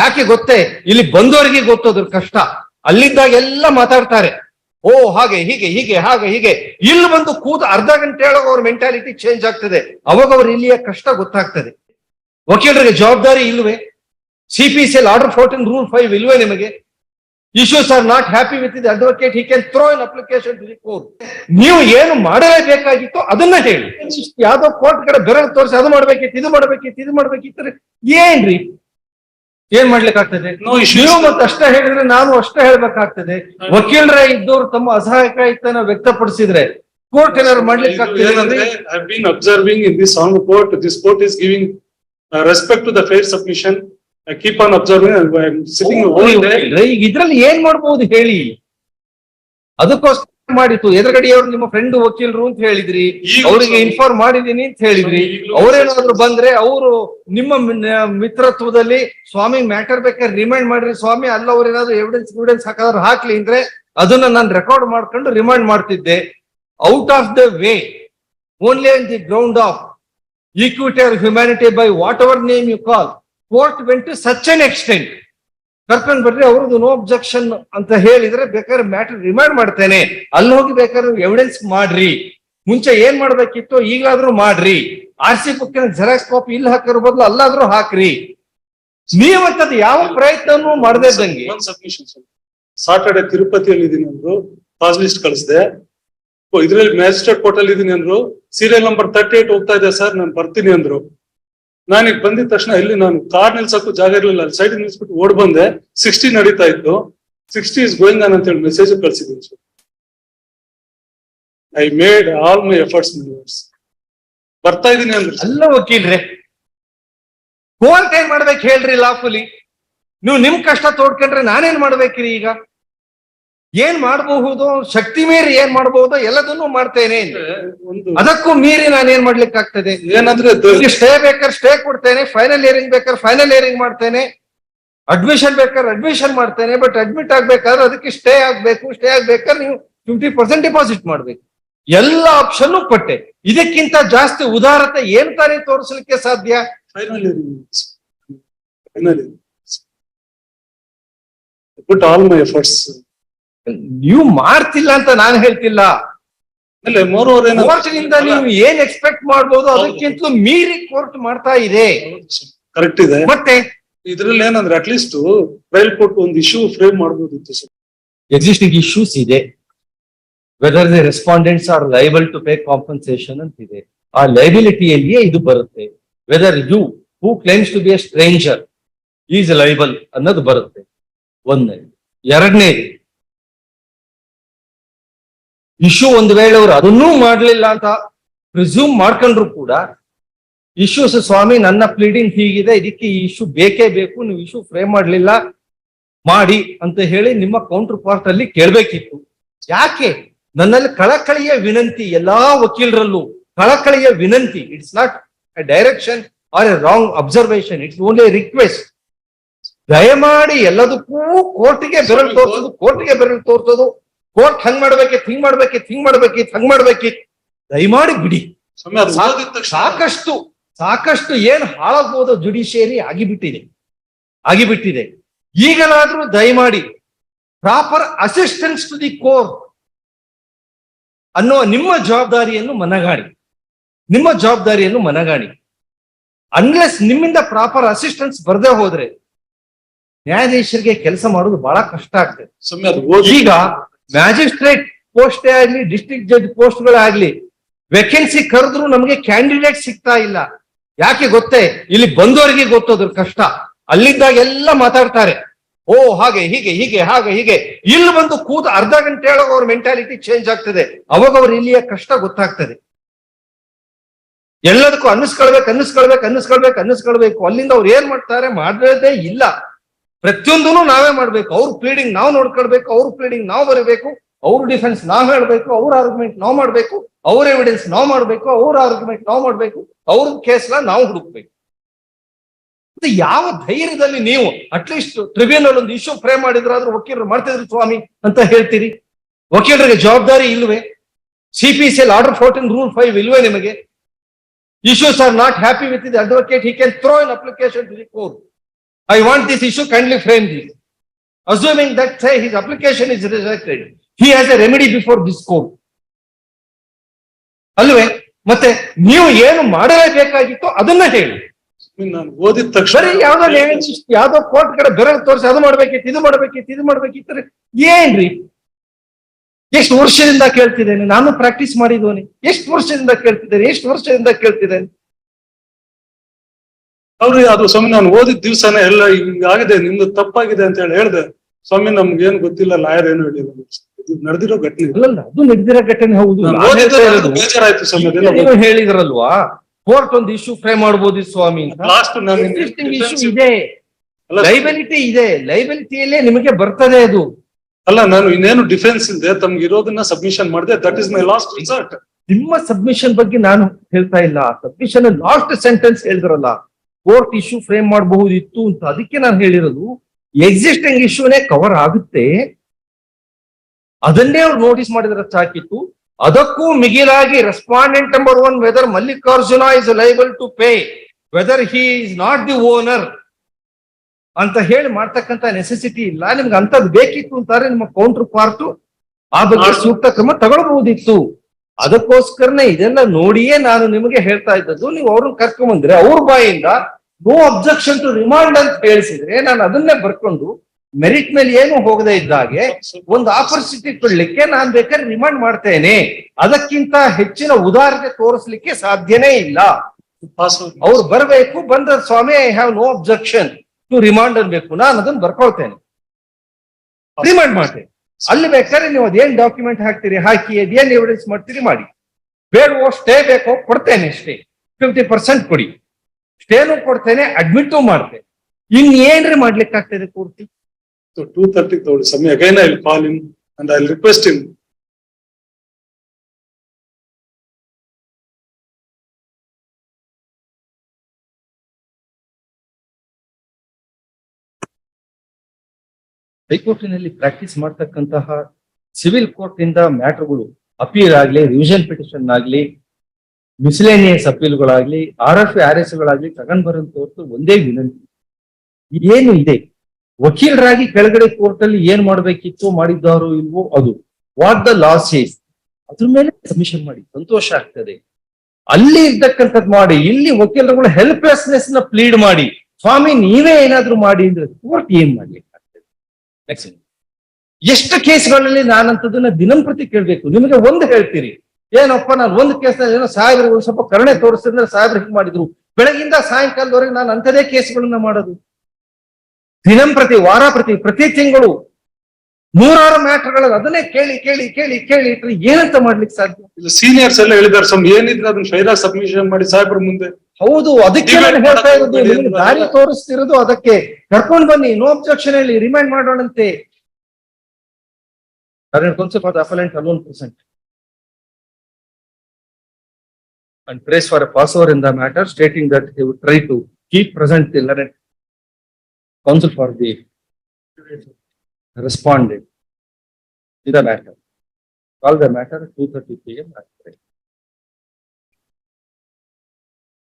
ಯಾಕೆ ಗೊತ್ತೇ? ಇಲ್ಲಿ ಬಂದವರಿಗೆ ಗೊತ್ತೋದ್ರ ಕಷ್ಟ. ಅಲ್ಲಿದ್ದಾಗ ಎಲ್ಲ ಮಾತಾಡ್ತಾರೆ. ಓ, ಹಾಗೆ, ಹೀಗೆ ಹೀಗೆ, ಹಾಗೆ, ಹೀಗೆ. ಇಲ್ಲಿ ಬಂದು ಕೂತು ಅರ್ಧ ಗಂಟೆ ಒಳಗೆ ಅವ್ರ ಮೆಂಟಾಲಿಟಿ ಚೇಂಜ್ ಆಗ್ತದೆ. ಅವಾಗ ಅವ್ರ ಇಲ್ಲಿಯ ಕಷ್ಟ ಗೊತ್ತಾಗ್ತದೆ. ವಕೀಲರಿಗೆ ಜವಾಬ್ದಾರಿ ಇಲ್ವೇ? C P C L order fourteen rule five ಇಲ್ವೇ ನಿಮಗೆ? Issues are not happy with the advocate he can throw in application to the court ನೀವು ಏನು ಮಾಡಲೇಬೇಕಾಗಿತ್ತು ಅದನ್ನ ಹೇಳಿ. ಯಾವ್ದೋ ಕೋರ್ಟ್ ಕಡೆ ಬೆರಳು ತೋರಿಸಿ, ಅದು ಮಾಡ್ಬೇಕಿತ್ತು, ಇದು ಮಾಡ್ಬೇಕಿತ್ತು ಇದು ಮಾಡ್ಬೇಕಿತ್ತು. ಏನ್ರಿ? ಏನ್ ಮಾಡ್ಲಿಕ್ಕೆ ಆಗ್ತದೆ ಶಿವ ಮತ್ತ್ ಅಷ್ಟೇ ಹೇಳಿದ್ರೆ ನಾನು ಅಷ್ಟೇ ಹೇಳ್ಬೇಕಾಗ್ತದೆ. ವಕೀಲರೇ ಇದ್ದೋರು ತಮ್ಮ ಅಸಹಾಯಕ ವ್ಯಕ್ತಪಡಿಸಿದ್ರೆ ಕೋರ್ಟ್ ಏನಾರು ಮಾಡ್ಲಿಕ್ಕೆ ಆಗ್ತದೆ ಏನಂದ್ರೆ observing in this Aung court this court is giving respect to the fair submission keep on observing sitting ಇದ್ರಲ್ಲಿ ಏನ್ ಮಾಡಬಹುದು ಹೇಳಿ? ಅದಕ್ಕೋಸ್ಕರ ಮಾಡಿತ್ತು. ಎದುರುಗಡೆಯವರು ನಿಮ್ಮ ಫ್ರೆಂಡ್ ವಕೀಲರು ಅಂತ ಹೇಳಿದ್ರಿ. ಅವರಿಗೆ ಇನ್ಫಾರ್ಮ್ ಮಾಡಿದೀನಿ ಅಂತ ಹೇಳಿದ್ರಿ. ಅವ್ರೇನಾದ್ರು ಬಂದ್ರೆ ಅವರು ನಿಮ್ಮ ಮಿತ್ರತ್ವದಲ್ಲಿ ಸ್ವಾಮಿ ಮ್ಯಾಟರ್ ಬೇಕಾದ್ರೆ ರಿಮೈಂಡ್ ಮಾಡ್ರಿ ಸ್ವಾಮಿ ಅಲ್ಲ ಅವ್ರು ಏನಾದ್ರು ಎವಿಡೆನ್ಸ್ ಎವಿಡೆನ್ಸ್ ಹಾಕಾದ್ರು ಹಾಕ್ಲಿ ಅಂದ್ರೆ ಅದನ್ನ ನಾನು ರೆಕಾರ್ಡ್ ಮಾಡ್ಕೊಂಡು ರಿಮೈಂಡ್ ಮಾಡ್ತಿದ್ದೆ. Out of the way only on the ground of equity or humanity by what our name you call court went to such an extent ಕರ್ಕೊಂಡ್ ಬರ್ರಿ ಅವ್ರದ್ದು ನೋ ಅಬ್ಜೆಕ್ಷನ್ ಅಂತ ಹೇಳಿದ್ರೆ ಬೇಕಾದ್ರೆ ಮ್ಯಾಟರ್ ರಿಮೈಂಡ್ ಮಾಡ್ತೇನೆ. ಅಲ್ಲಿ ಹೋಗಿ ಬೇಕಾದ್ರೆ ಎವಿಡೆನ್ಸ್ ಮಾಡ್ರಿ. ಮುಂಚೆ ಏನ್ ಮಾಡ್ಬೇಕಿತ್ತು ಈಗಾದ್ರೂ ಮಾಡ್ರಿ. ಆರ್ ಸಿ ಬುಕ್ಕಿನ ಜೆರಾಕ್ಸ್ ಕಾಪಿ ಇಲ್ಲಿ ಹಾಕಿರೋ ಬದಲು ಅಲ್ಲಾದ್ರೂ ಹಾಕ್ರಿ. ನೀವಂತದ್ದು ಯಾವ ಪ್ರಯತ್ನನೂ ಮಾಡದೆ ಇದ್ದಂಗೆ. ಸಾಟರ್ಡೆ ತಿರುಪತಿಯಲ್ಲಿ ಇದೀನಿ ಅಂದ್ರು ಪಾಸ್ ಲಿಸ್ಟ್ ಕಳಿಸಿದೆ. ಇದ್ರಲ್ಲಿ ಮ್ಯಾಜಿಸ್ಟ್ರೇಟ್ ಕೋರ್ಟ್ ಅಲ್ಲಿ ಇದೀನಿ ಅಂದ್ರು ಸೀರಿಯಲ್ ನಂಬರ್ ತರ್ಟಿ ಏಟ್ ಹೋಗ್ತಾ ಇದೆ ಸರ್ ನಾನು ಬರ್ತೀನಿ ಅಂದ್ರು. ನಾನೀಗ ಬಂದಿದ ತಕ್ಷಣ ಇಲ್ಲಿ ನಾನು ಕಾರ್ ನಿಲ್ಸಕ್ಕೂ ಜಾಗ ಇರ್ಲಿಲ್ಲ, ಅಲ್ಲಿ ಸೈಡ್ ನಿಲ್ಸ್ಬಿಟ್ಟು ಓಡ್ ಬಂದೆ. ಸಿಕ್ಸ್ಟಿ ನಡೀತಾ ಇತ್ತು. ಸಿಕ್ಸ್ಟಿ ಇಸ್ ಗೋಯಿಂಗ್ ಆನ್ ಅಂತ ಹೇಳಿ message ಕಳ್ಸಿದ್ದೀನಿ sir. I made all my efforts ಬರ್ತಾ ಇದೀನಿ ಅಂದ್ರೆ ಅಲ್ಲ ವಕೀಲ್ರೆ ಕೋರ್ಟ್ ಏನ್ ಮಾಡ್ಬೇಕು ಹೇಳ್ರಿ ಲಾಫುಲಿ ನೀವು ನಿಮ್ ಕಷ್ಟ ತೋಡ್ಕೊಂಡ್ರೆ ನಾನೇನ್ ಮಾಡ್ಬೇಕ್ರಿ ಈಗ? ಏನ್ ಮಾಡಬಹುದು? ಶಕ್ತಿ ಮೀರಿ ಏನ್ ಮಾಡಬಹುದು? ಎಲ್ಲದನ್ನು ಮಾಡ್ತೇನೆ ಅದಕ್ಕೂ ಮೀರಿ ನಾನು ನಾನೇನ್ ಮಾಡ್ಲಿಕ್ಕಾಗ್ತದೆ? ಏನಂದ್ರೆ ಏನಾದ್ರೂ ಸ್ಟೇ ಬೇಕಾದ್ರೆ ಸ್ಟೇ ಕೊಡ್ತೇನೆ ಫೈನಲ್ ಇಯರಿಂಗ್ ಬೇಕಾದ್ರೆ ಫೈನಲ್ ಇಯರಿಂಗ್ ಮಾಡ್ತೇನೆ ಅಡ್ಮಿಷನ್ ಬೇಕಾದ್ರೆ ಅಡ್ಮಿಷನ್ ಮಾಡ್ತೇನೆ ಬಟ್ ಅಡ್ಮಿಟ್ ಆಗ್ಬೇಕಾದ್ರೆ ಅದಕ್ಕೆ ಸ್ಟೇ ಆಗ್ಬೇಕು ಸ್ಟೇ ಆಗ್ಬೇಕಾದ್ರೆ ನೀವು ಫಿಫ್ಟಿ ಪರ್ಸೆಂಟ್ ಡಿಪಾಸಿಟ್ ಮಾಡ್ಬೇಕು. ಎಲ್ಲ ಆಪ್ಷನ್ ಕೊಟ್ಟೆ. ಇದಕ್ಕಿಂತ ಜಾಸ್ತಿ ಉದಾರತೆ ಏನ್ ತಾನೇ ತೋರಿಸಲಿಕ್ಕೆ ಸಾಧ್ಯ? ಫೈನಲ್ ಆಲ್ ಮೈ ಎಫರ್ಟ್ಸ್ ನೀವು ಮಾಡ್ತಿಲ್ಲ ಅಂತ ನಾನು ಹೇಳ್ತಿಲ್ಲ. ಆಮೇಲೆ ಮೋರ್ ಓವರ್ ಕೋರ್ಟ್ನಿಂದ ನೀವು ಏನ್ ಎಕ್ಸ್ಪೆಕ್ಟ್ ಮಾಡ್ಬೋದು ಅದಕ್ಕಿಂತಲೂ ಮೀರಿ ಕೋರ್ಟ್ ಮಾಡ್ತಾ ಇದೆ. ಕರೆಕ್ಟ್ ಇದೆ. ಮತ್ತೆ? ಇದ್ರಲ್ಲಿ ಏನಂದ್ರೆ ಅಟ್ಲೀಸ್ಟ್ ಟ್ರಯಲ್ ಕೋರ್ಟ್ ಒಂದು ಇಶ್ಯೂ ಫ್ರೇಮ್ ಮಾಡಬಹುದಿತ್ತು ಸರ್. ಎಕ್ಸಿಸ್ಟಿಂಗ್ ಇಶ್ಯೂಸ್ ಇದೆ. Whether the respondents are liable to pay compensation ಅಂತ ಇದೆ ಆ ಲೈಬಿಲಿಟಿಯಲ್ಲಿಯೇ ಇದು ಬರುತ್ತೆ. Whether you who claims to be a stranger is liable ಅನ್ನೋದು ಬರುತ್ತೆ. ಒಂದನೇ ಎರಡನೇದು ಇಶ್ಯೂ ಒಂದು ವೇಳೆ ಅವರು ಅದನ್ನೂ ಮಾಡ್ಲಿಲ್ಲ ಅಂತ ಪ್ರಿಸ್ಯೂಮ್ ಮಾಡ್ಕೊಂಡ್ರು ಕೂಡ ಇಶ್ಯೂಸ್ ಸ್ವಾಮಿ ನನ್ನ ಪ್ಲೀಡಿಂಗ್ ಹೀಗಿದೆ, ಇದಕ್ಕೆ ಈ ಇಶ್ಯೂ ಬೇಕೇ ಬೇಕು, ನೀವು ಇಶ್ಯೂ ಫ್ರೇಮ್ ಮಾಡ್ಲಿಲ್ಲ, ಮಾಡಿ ಅಂತ ಹೇಳಿ ನಿಮ್ಮ ಕೌಂಟರ್ ಪಾರ್ಟ್ ಅಲ್ಲಿ ಕೇಳ್ಬೇಕಿತ್ತು. ಯಾಕೆ? ನನ್ನಲ್ಲಿ ಕಳಕಳಿಯ ವಿನಂತಿ, ಎಲ್ಲಾ ವಕೀಲರಲ್ಲೂ ಕಳಕಳಿಯ ವಿನಂತಿ it's not a direction or a wrong observation it's only request ದಯಮಾಡಿ ಎಲ್ಲದಕ್ಕೂ ಕೋರ್ಟಿಗೆ ಬೆರಳು ತೋರ್ಸೋದು ಕೋರ್ಟಿಗೆ ಬೆರಳು ತೋರ್ಸೋದು ಕೋರ್ಟ್ ಹಂಗ್ ಮಾಡ್ಬೇಕಿತ್ತು ಹಿಂಗ್ ಮಾಡ್ಬೇಕಿತ್ತು ಹಿಂಗ್ ಮಾಡ್ಬೇಕಿತ್ತು ಹಂಗ್ ಮಾಡ್ಬೇಕಿತ್ತು ದಯಮಾಡಿ ಬಿಡಿ. ಸಾಕಷ್ಟು ಸಾಕಷ್ಟು ಏನ್ ಹಾಳಾಗ್ಬೋದು ಜುಡಿಷಿಯರಿ ಆಗಿಬಿಟ್ಟಿದೆ. ಆಗಿಬಿಟ್ಟಿದೆ. ಈಗಲಾದ್ರೂ ದಯಮಾಡಿ proper assistance to the court ಅನ್ನುವ ನಿಮ್ಮ ಜವಾಬ್ದಾರಿಯನ್ನು ಮನಗಾಣಿ ನಿಮ್ಮ ಜವಾಬ್ದಾರಿಯನ್ನು ಮನಗಾಣಿ ಅನ್ಲೆಸ್ ನಿಮ್ಮಿಂದ ಪ್ರಾಪರ್ ಅಸಿಸ್ಟೆನ್ಸ್ ಬರದೇ ಹೋದ್ರೆ ನ್ಯಾಯಾಧೀಶರಿಗೆ ಕೆಲಸ ಮಾಡೋದು ಬಹಳ ಕಷ್ಟ ಆಗ್ತದೆ. ಈಗ ಮ್ಯಾಜಿಸ್ಟ್ರೇಟ್ ಪೋಸ್ಟೇ ಆಗ್ಲಿ ಡಿಸ್ಟ್ರಿಕ್ಟ್ ಜಡ್ಜ್ ಪೋಸ್ಟ್ಗಳೇ ಆಗ್ಲಿ ವೇಕೆನ್ಸಿ ಕರೆದ್ರು ನಮಗೆ ಕ್ಯಾಂಡಿಡೇಟ್ ಸಿಗ್ತಾ ಇಲ್ಲ. ಯಾಕೆ ಗೊತ್ತೇ? ಇಲ್ಲಿ ಬಂದವರಿಗೆ ಗೊತ್ತೋದ್ರ ಕಷ್ಟ. ಅಲ್ಲಿದ್ದಾಗ ಎಲ್ಲ ಮಾತಾಡ್ತಾರೆ. ಓ, ಹಾಗೆ, ಹೀಗೆ ಹೀಗೆ, ಹಾಗೆ, ಹೀಗೆ. ಇಲ್ಲಿ ಬಂದು ಕೂತು ಅರ್ಧ ಗಂಟೆ ಒಳಗೆ ಅವ್ರ ಮೆಂಟಾಲಿಟಿ ಚೇಂಜ್ ಆಗ್ತದೆ. ಅವಾಗ ಅವ್ರ ಇಲ್ಲಿಯ ಕಷ್ಟ ಗೊತ್ತಾಗ್ತದೆ. ಎಲ್ಲದಕ್ಕೂ ಅನ್ನಿಸ್ಕೊಳ್ಬೇಕು ಅನ್ನಿಸ್ಕೊಳ್ಬೇಕು ಅನ್ನಿಸ್ಕೊಳ್ಬೇಕು ಅನ್ನಿಸ್ಕೊಳ್ಬೇಕು. ಅಲ್ಲಿಂದ ಅವ್ರು ಏನ್ ಮಾಡ್ತಾರೆ? ಮಾಡದೇ ಇಲ್ಲ. ಪ್ರತಿಯೊಂದನ್ನು ನಾವೇ ಮಾಡ್ಬೇಕು. ಅವ್ರ ಪ್ಲೀಡಿಂಗ್ ನಾವು ನೋಡ್ಕೊಳ್ಬೇಕು, ಅವ್ರ ಪ್ಲೀಡಿಂಗ್ ನಾವು ಬರಬೇಕು, ಅವ್ರ ಡಿಫೆನ್ಸ್ ನಾವ್ ಹೇಳ್ಬೇಕು, ಅವ್ರ ಆರ್ಗ್ಯುಮೆಂಟ್ ನಾವು ಮಾಡ್ಬೇಕು, ಅವ್ರ ಎವಿಡೆನ್ಸ್ ನಾವು ಮಾಡ್ಬೇಕು, ಅವ್ರ ಆರ್ಗ್ಯುಮೆಂಟ್ ನಾವು ಮಾಡ್ಬೇಕು, ಅವ್ರ ಕೇಸ್ನ ನಾವು ಹುಡುಕ್ಬೇಕು. ಮತ್ತೆ ಯಾವ ಧೈರ್ಯದಲ್ಲಿ ನೀವು ಅಟ್ಲೀಸ್ಟ್ ಟ್ರಿಬ್ಯುನಲ್ ಒಂದು ಇಶ್ಯೂ ಫ್ರೇಮ್ ಮಾಡಿದ್ರಾದ್ರೂ ವಕೀಲರು ಮಾಡ್ತಿದ್ರು ಸ್ವಾಮಿ ಅಂತ ಹೇಳ್ತೀರಿ? ವಕೀಲರಿಗೆ ಜವಾಬ್ದಾರಿ ಇಲ್ವೇ? C P C L order fourteen rule five ಇಲ್ವೇ ನಿಮಗೆ? Issues are not happy with the advocate he can throw in application to the court I want this issue, kindly frame this. Assuming that, say, his application is rejected, he has a remedy before this court. ಅಲ್ವೇ? ಮತ್ತೆ ನೀವು ಏನು ಮಾಡಲೇಬೇಕಾಗಿತ್ತು ಅದನ್ನ ಹೇಳಿ. ನಾನು ಓದಿದ ತಕ್ಷಣ ಬರೀ ಯಾವ್ದೋ ಯಾವ್ದೋ ಕೋರ್ಟ್ ಕಡೆ ಬೆರಳು ತೋರಿಸಿ ಅದು ಮಾಡ್ಬೇಕಿತ್ತು ಇದು ಮಾಡ್ಬೇಕಿತ್ತು ಇದು ಮಾಡ್ಬೇಕಿತ್ತು. ಏನ್ರಿ? ಎಷ್ಟು ವರ್ಷದಿಂದ ಕೇಳ್ತಿದ್ದೇನೆ ನಾನು ಪ್ರಾಕ್ಟೀಸ್ ಮಾಡಿದವನಿ. ಎಷ್ಟು ವರ್ಷದಿಂದ ಕೇಳ್ತಿದ್ದೇನೆ ಎಷ್ಟು ವರ್ಷದಿಂದ ಕೇಳ್ತಿದ್ದೇನೆ? ಅವ್ರು ಅದು ಸ್ವಾಮಿ ನಾನು ಓದಿದ ದಿವ್ಸನೇ ಎಲ್ಲ ಹಿಂಗಾಗಿದೆ ನಿಮ್ದು ತಪ್ಪಾಗಿದೆ ಅಂತ ಹೇಳಿ ಹೇಳ್ದೆ. ಸ್ವಾಮಿ ನಮ್ಗೆ ಏನ್ ಗೊತ್ತಿಲ್ಲ ಲಾಯರ್ ಏನು ಹೇಳಿಲ್ಲ ನಡೆದಿರೋ ಘಟನೆ. ಅಲ್ಲಲ್ಲ ಅದು ನಡೆದಿರೋ ಘಟನೆ ಹೌದು. ಬೇಜಾರಾಯ್ತು ಸ್ವಾಮಿ ಹೇಳಿದ್ರಲ್ವಾ? ಕೋರ್ಟ್ ಒಂದು ಇಶ್ಯೂ ಫ್ರೈ ಮಾಡ್ಬೋದು ಸ್ವಾಮಿ ಲಾಸ್ಟ್ ಇದೆ. ಲೈಬಿಲಿಟಿ ಇದೆ. ಲೈಬಿಲಿಟಿಯಲ್ಲೇ ನಿಮಗೆ ಬರ್ತದೆ ಅದು. ಅಲ್ಲ ನಾನು ಇನ್ನೇನು ಡಿಫೆನ್ಸ್ ಇದೆ ತಮ್ಗೆ ಇರೋದನ್ನ ಸಬ್ಮಿಷನ್ ಮಾಡಿದೆ. That is my last result ನಿಮ್ಮ ಸಬ್ಮಿಷನ್ ಬಗ್ಗೆ ನಾನು ಹೇಳ್ತಾ ಇಲ್ಲ. ಸಬ್ಮಿಷನ್ ಲಾಸ್ಟ್ ಸೆಂಟೆನ್ಸ್ ಹೇಳಿದ್ರಲ್ಲ. ಕೋರ್ಟ್ ಇಶ್ಯೂ ಫ್ರೇಮ್ ಮಾಡಬಹುದಿತ್ತು ಅಂತ. ಅದಕ್ಕೆ ನಾನು ಹೇಳಿರೋದು ಎಕ್ಸಿಸ್ಟಿಂಗ್ ಇಶ್ಯೂನೇ ಕವರ್ ಆಗುತ್ತೆ. ಅದನ್ನೇ ಅವ್ರು ನೋಟಿಸ್ ಮಾಡಿದ್ರೆ ಸಾಕಿತ್ತು. ಅದಕ್ಕೂ ಮಿಗಿಲಾಗಿ respondent number one whether Mallikarjuna is liable to pay whether he is not the owner ಅಂತ ಹೇಳಿ ಮಾಡ್ತಕ್ಕಂತ ನೆಸೆಸಿಟಿ ಇಲ್ಲ. ನಿಮ್ಗೆ ಅಂತದ್ ಬೇಕಿತ್ತು ಅಂತಾರೆ ನಿಮ್ಮ ಕೌಂಟರ್ ಪಾರ್ಟ್ ಆ ಬಗ್ಗೆ ಸೂಕ್ತ ಕ್ರಮ ತಗೊಳ್ಬಹುದಿತ್ತು. ಅದಕ್ಕೋಸ್ಕರನೇ ಇದೆಲ್ಲ ನೋಡಿಯೇ ನಾನು ನಿಮಗೆ ಹೇಳ್ತಾ ಇದ್ದದ್ದು, ನೀವು ಅವ್ರನ್ನ ಕರ್ಕೊಂಡ್ ಬಂದ್ರೆ ಅವ್ರ ಬಾಯಿಂದ ನೋ ಅಬ್ಜೆಕ್ಷನ್ ಟು ರಿಮಾಂಡ್ ಅಂತ ಹೇಳಿಸಿದ್ರೆ ನಾನು ಅದನ್ನೇ ಬರ್ಕೊಂಡು ಮೆರಿಟ್ ಮೇಲೆ ಏನು ಹೋಗದೆ ಇದ್ದಾಗೆ ಒಂದು ಆಪರ್ಚುನಿಟಿ ಕೊಡ್ಲಿಕ್ಕೆ ನಾನು ಬೇಕಾದ್ರೆ ರಿಮಾಂಡ್ ಮಾಡ್ತೇನೆ. ಅದಕ್ಕಿಂತ ಹೆಚ್ಚಿನ ಉದಾಹರಣೆ ತೋರಿಸ್ಲಿಕ್ಕೆ ಸಾಧ್ಯನೇ ಇಲ್ಲ. ಅವ್ರು ಬರ್ಬೇಕು ಬಂದ ಸ್ವಾಮಿ I have no objection to remand ಅನ್ಬೇಕು. ನಾನು ಅದನ್ನ ಬರ್ಕೊಳ್ತೇನೆ. ರಿಮಾಂಡ್ ಮಾಡ್ತೇನೆ. ಅಲ್ಲಿ ಬೇಕಾದ್ರೆ ನೀವು ಅದೇನ್ ಡಾಕ್ಯುಮೆಂಟ್ ಹಾಕ್ತೀರಿ, ಹಾಕಿ, ಅದೇನ್ ಎವಿಡೆನ್ಸ್ ಮಾಡ್ತೀರಿ, ಮಾಡಿ. ಬೇಡವೋ ಸ್ಟೇ ಬೇಕೋ, ಕೊಡ್ತೇನೆ ಸ್ಟೇ ಫಿಫ್ಟಿ ಪರ್ಸೆಂಟ್ ಕೊಡಿ. ಸ್ಟೇನು ಕೊಡ್ತೇನೆ ಅಡ್ಮಿಟ್ಟು ಮಾಡ್ತೇನೆ. ಇನ್ ಏನ್ರಿ ಮಾಡ್ಲಿಕ್ಕೆ ಆಗ್ತದೆ ಪೂರ್ತಿ? ಟೂ ತರ್ಟಿ ತಗೊಳ್ಳಿ. ಸಮಯ again I call in and I request in ಹೈಕೋರ್ಟಿನಲ್ಲಿ practice ಮಾಡ್ತಕ್ಕಂತಹ ಸಿವಿಲ್ ಕೋರ್ಟ್ ಇಂದ ಮ್ಯಾಟರ್ಗಳು ಅಪೀಲ್ ಆಗ್ಲಿ ರಿವಿಷನ್ ಪಿಟಿಷನ್ ಆಗ್ಲಿ ಮಿಸ್ಲೇನಿಯಸ್ ಅಪೀಲ್ಗಳಾಗ್ಲಿ, ಆರ್ ಎಫ್ ಆರ್ ಎಸ್ ಗಳಾಗ್ಲಿ ತಗೊಂಡ್ ಒಂದೇ ವಿನಂತಿ. ಏನು ಇದೆ? ವಕೀಲರಾಗಿ ಕೆಳಗಡೆ ಕೋರ್ಟ್ ಅಲ್ಲಿ ಏನ್ ಮಾಡ್ಬೇಕಿತ್ತು, ಮಾಡಿದ್ದಾರೋ ಇಲ್ವೋ ಅದು. ವಾಟ್ ದ ಲಾಸ್ ಈಸ್ ಅದ್ರ ಮೇಲೆ ಸಬ್ಮಿಷನ್ ಮಾಡಿ. ಸಂತೋಷ ಆಗ್ತದೆ. ಅಲ್ಲಿ ಇರ್ತಕ್ಕಂಥದ್ದು ಮಾಡಿ. ಇಲ್ಲಿ ವಕೀಲರುಗಳು ಹೆಲ್ಪ್ಲೆಸ್ನೆಸ್ನ ಪ್ಲೀಡ್ ಮಾಡಿ. ಸ್ವಾಮಿ, ನೀವೇ ಏನಾದ್ರೂ ಮಾಡಿ ಅಂದ್ರೆ ಕೋರ್ಟ್ ಏನ್ ಮಾಡ್ಲಿಕ್ಕೆ ಆಗ್ತದೆ ನೆಕ್ಸ್ಟ್ ಎಷ್ಟು ಕೇಸ್ಗಳಲ್ಲಿ ನಾನಂತದನ್ನ ದಿನಂಪ್ರತಿ ಕೇಳ್ಬೇಕು. ನಿಮಗೆ ಒಂದು ಹೇಳ್ತೀರಿ. ಏನಪ್ಪ ನಾನು ಒಂದು ಕೇಸ್ ಏನೋ ಸಾಹೇಬ್ರಿಗೆ ಒಂದು ಸ್ವಲ್ಪ ಕರುಣೆ ತೋರಿಸಿದ್ರೆ ಸಾಹೇಬ್ರು ಹಿಂಗ್ ಮಾಡಿದ್ರು. ಬೆಳಗಿಂದ ಸಾಯಂಕಾಲದವರೆಗೆ ನಾನು ಅಂಥದೇ ಕೇಸ್ಗಳನ್ನ ಮಾಡೋದು. ದಿನಂಪ್ರತಿ ವಾರ ಪ್ರತಿ ಪ್ರತಿ ತಿಂಗಳು ನೂರಾರು ಮ್ಯಾಟರ್ಗಳಲ್ಲಿ ಅದನ್ನೇ ಕೇಳಿ ಕೇಳಿ ಕೇಳಿ ಕೇಳಿ ಇಟ್ರೆ ಏನಂತ ಮಾಡ್ಲಿಕ್ಕೆ ಸಾಧ್ಯ? ಸೀನಿಯರ್ಸ್ ಎಲ್ಲ ಹೇಳಿದ್ರು ಸಮ್ ಏನಿದ್ರೆ ಅದನ್ನ ಶೈರಾ ಸಬ್ಮಿಷನ್ ಮಾಡಿ ಸಾಹೇಬ್ರ ಮುಂದೆ. ಹೌದು ಅದಕ್ಕೆ ನಾನು ಹೇಳ್ತಾ ಇರೋದು ದಾರಿ ತೋರಿಸ್ತಿರೋದು ಅದಕ್ಕೆ. ಕರ್ಕೊಂಡು ಬನ್ನಿ ನೋ ಅಬ್ಜೆಕ್ಷನ್ ಹೇಳಿ remind ಮಾಡೋಣಂತೆ. Appellant alone percent and praise for a passover in the matter stating that he would try to keep present the learned counsel for the respondent in the matter. Call the matter two thirty P M.